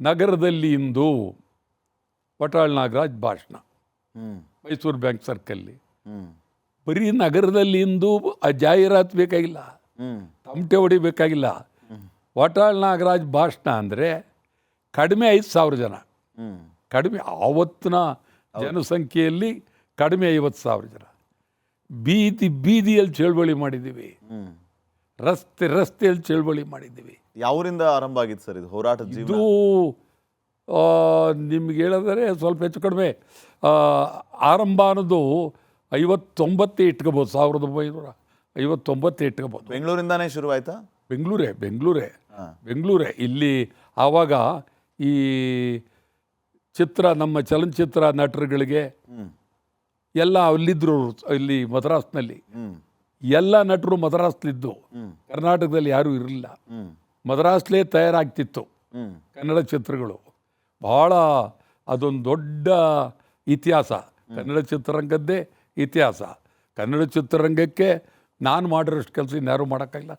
ನಗರದಲ್ಲಿ ಇಂದು ವಟಾಳ್ ನಾಗರಾಜ್ ಭಾಷಣ. ಮೈಸೂರು ಬ್ಯಾಂಕ್ ಸರ್ಕಲ್ಲಿ ಬರೀ ನಗರದಲ್ಲಿ ಇಂದು ಆ ಜಾಹೀರಾತು ಬೇಕಾಗಿಲ್ಲ. ತಮಟೆ ಹೊಡಿಬೇಕಾಗಿಲ್ಲ. ವಟಾಳ್ ನಾಗರಾಜ್ ಭಾಷಣ ಅಂದರೆ ಕಡಿಮೆ ಐದು ಸಾವಿರ ಜನ. ಕಡಿಮೆ ಆವತ್ತಿನ ಜನಸಂಖ್ಯೆಯಲ್ಲಿ ಕಡಿಮೆ ಐವತ್ತು ಸಾವಿರ ಜನ. ಬೀದಿ ಬೀದಿಯಲ್ಲಿ ಚಳುವಳಿ ಮಾಡಿದ್ದೀವಿ. ರಸ್ತೆ ರಸ್ತೆಯಲ್ಲಿ ಚಳವಳಿ ಮಾಡಿದ್ದೀವಿ. ಯಾವರಿಂದ ಆರಂಭ ಆಗಿತ್ತು ಸರ್ ಇದು ಹೋರಾಟ ಇದು ನಿಮ್ಗೆ ಹೇಳಿದರೆ ಸ್ವಲ್ಪ ಹೆಚ್ಚು ಕಡಿಮೆ. ಆರಂಭ ಅನ್ನೋದು ಐವತ್ತೊಂಬತ್ತೇ ಇಟ್ಕೋಬೋದು ಸಾವಿರದ ಒಂಬೈನೂರ ಐವತ್ತೊಂಬತ್ತೇ ಇಟ್ಕೋಬೋದು. ಬೆಂಗಳೂರಿಂದನೇ ಶುರುವಾಯ್ತಾ? ಬೆಂಗಳೂರೇ ಬೆಂಗಳೂರೇ ಹಾ. ಬೆಂಗಳೂರೇ. ಇಲ್ಲಿ ಆವಾಗ ಈ ಚಿತ್ರ ನಮ್ಮ ಚಲನಚಿತ್ರ ನಟರುಗಳಿಗೆ ಎಲ್ಲ ಅಲ್ಲಿದ್ದರು ಇಲ್ಲಿ ಮದ್ರಾಸ್ನಲ್ಲಿ. ಎಲ್ಲ ನಟರು ಮದ್ರಾಸ್ಲಿದ್ದು. ಕರ್ನಾಟಕದಲ್ಲಿ ಯಾರೂ ಇರಲಿಲ್ಲ. ಮದ್ರಾಸ್ಲೇ ತಯಾರಾಗ್ತಿತ್ತು. ಕನ್ನಡ ಚಿತ್ರಗಳು. ಬಹಳ ಅದೊಂದು ದೊಡ್ಡ ಇತಿಹಾಸ. ಕನ್ನಡ ಚಿತ್ರರಂಗದ್ದೇ ಇತಿಹಾಸ. ಕನ್ನಡ ಚಿತ್ರರಂಗಕ್ಕೆ ನಾನು ಮಾಡಿರೋಷ್ಟು ಕೆಲಸ ಇನ್ಯಾರೂ ಮಾಡೋಕ್ಕಾಗಿಲ್ಲ